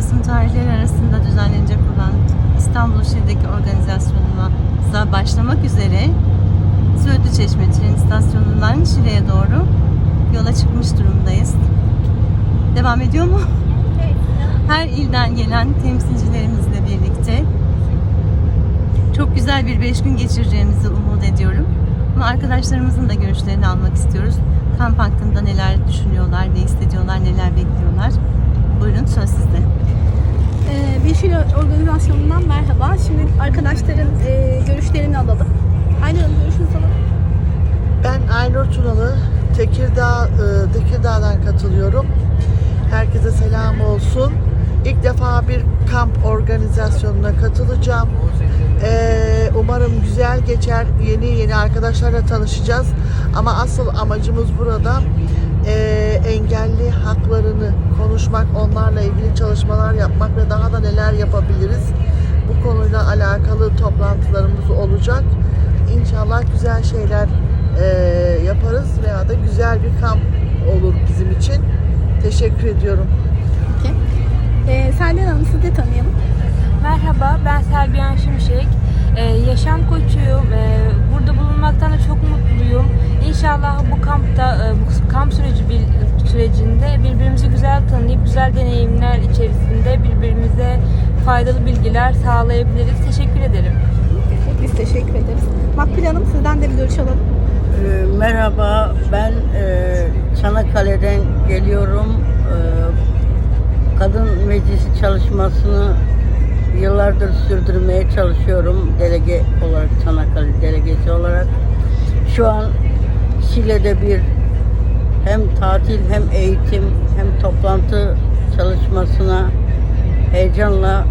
Kasım tarihleri arasında düzenlenecek olan İstanbul Şile'deki organizasyonumuza başlamak üzere Söğütlü Çeşme tren istasyonundan Şile'ye doğru yola çıkmış durumdayız. Devam ediyor mu? Her ilden gelen temsilcilerimizle birlikte çok güzel bir beş gün geçireceğimizi umut ediyorum. Ama arkadaşlarımızın da görüşlerini almak istiyoruz. Kamp hakkında neler düşünüyorlar, ne hissediyorlar, neler bekliyorlar. Buyurun söz sizde. Organizasyonu'ndan merhaba. Şimdi arkadaşların e, görüşlerini alalım. Aynı Hanım alalım. Ben Aynur Tunalı, Tekirdağ, e, Tekirdağ'dan katılıyorum. Herkese selam olsun. İlk defa bir kamp organizasyonuna katılacağım. Ee, umarım güzel geçer. Yeni yeni arkadaşlarla tanışacağız. Ama asıl amacımız burada e, engelli haklarını konuşmak, onlarla ilgili çalışmalar yapmak ve daha da neler yapabiliriz. Bu konuyla alakalı toplantılarımız olacak. İnşallah güzel şeyler e, yaparız veya da güzel bir kamp olur bizim için. Teşekkür ediyorum. Peki. Ee, Selden Hanım sizi de tanıyalım. Merhaba, ben Selviyen Şimşek. Yaşam koçuyum. Burada bulunmaktan da çok mutluyum. İnşallah bu kampta, e, bu kamp süreci bir sürecinde birbirimizi güzel tanıyıp güzel deneyimler içerisinde birbirimize faydalı bilgiler sağlayabiliriz. Teşekkür ederim. Biz teşekkür ederiz. Makbule Hanım sizden de bir görüş alalım. Ee, Merhaba, ben e, Çanakkale'den geliyorum. Ee, Kadın Meclisi çalışmasını yıllardır sürdürmeye çalışıyorum delege olarak, Çanakkale delegesi olarak. Şu an Şile'de bir hem tatil hem eğitim hem toplantı çalışmasına heyecanla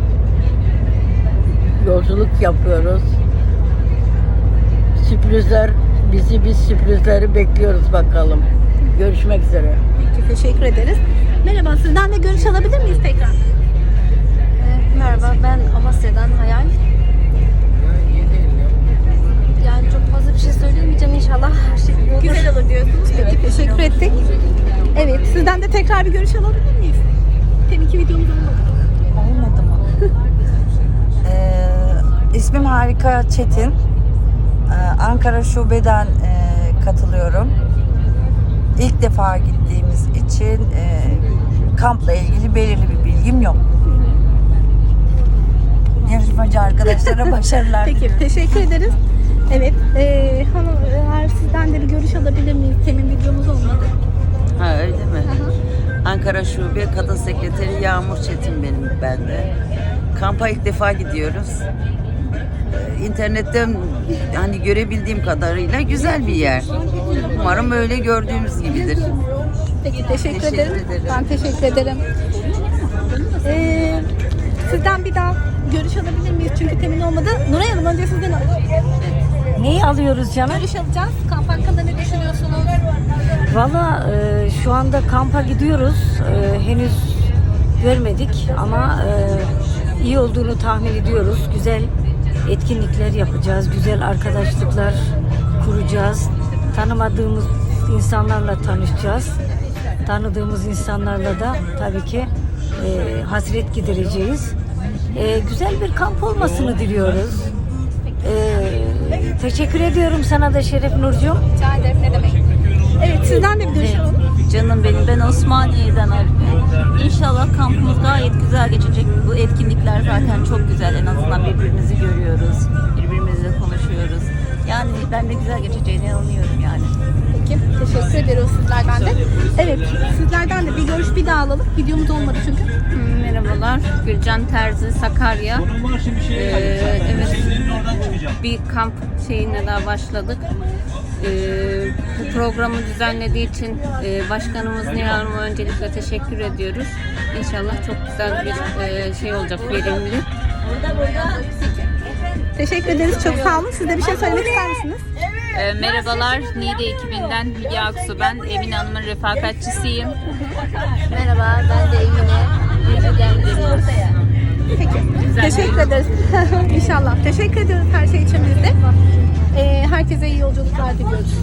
yolculuk yapıyoruz. Sürprizler, bizi biz sürprizleri bekliyoruz bakalım. Görüşmek üzere. Peki, teşekkür ederiz. Merhaba, sizden de görüş alabilir miyiz ettik. Evet, sizden de tekrar bir görüş alabilir miyiz? Deminki videomuz olmadı. Olmadı mı? Ee, ismim Harika Çetin. Ee, Ankara Şube'den e, katılıyorum. İlk defa gittiğimiz için e, kampla ilgili belirli bir bilgim yok. Yarışmacı arkadaşlara başarılar Peki, diliyorum. teşekkür ederiz. Evet, e, bir görüş alabilir miyiz? Temin videomuz olmadı. Ha öyle mi? Aha. Ankara Şube Kadın Sekreteri Yağmur Çetin benim ben de. Kampa ilk defa gidiyoruz. Ee, İnternetten hani görebildiğim kadarıyla güzel bir yer. Umarım öyle gördüğümüz gibidir. Peki, teşekkür, Teşekkür ederim. ederim. Ben teşekkür ederim. Ee, sizden bir daha görüş alabilir miyiz? Çünkü temin olmadı. Nuray Hanım önce sizden alalım. Neyi alıyoruz canım? Görüş alacağız. Kamp hakkında ne düşünüyorsunuz? Valla e, şu anda kampa gidiyoruz. E, henüz görmedik ama e, iyi olduğunu tahmin ediyoruz. Güzel etkinlikler yapacağız. Güzel arkadaşlıklar kuracağız. Tanımadığımız insanlarla tanışacağız. Tanıdığımız insanlarla da tabii ki e, hasret gidereceğiz. E, güzel bir kamp olmasını diliyoruz. E, teşekkür ediyorum sana da Şeref Nurcuğum. Rica ederim. Ne demek? Evet, sizden de bir görüş alalım. Canım benim ben Osmaniye'den Arife. İnşallah kampımız gayet güzel geçecek. Bu etkinlikler zaten çok güzel. En azından birbirimizi görüyoruz. Birbirimizle konuşuyoruz. Yani ben de güzel geçeceğine inanıyorum yani. Teşekkür ediyoruz sizlerden de. Evet, sizlerden de bir görüş bir daha alalım. Videomuz olmadı çünkü. Merhabalar, Gülcan Terzi, Sakarya. Ee, evet, bir kamp şeyine daha başladık. Ee, bu programı düzenlediği için e, başkanımız Nihal Hanım'a öncelikle teşekkür ediyoruz. İnşallah çok güzel bir e, şey olacak, verimli. Teşekkür ederiz. Çok sağ olun. Siz de bir şey söylemek ister misiniz? Ee, merhabalar, Niğde ekibinden Hülya Aksu ben. Emine Hanım'ın refakatçisiyim. Merhaba, ben de Emine. Peki. Teşekkür ederiz. İnşallah. Teşekkür ediyoruz her şey için biz de. Ee, herkese iyi yolculuklar diliyoruz.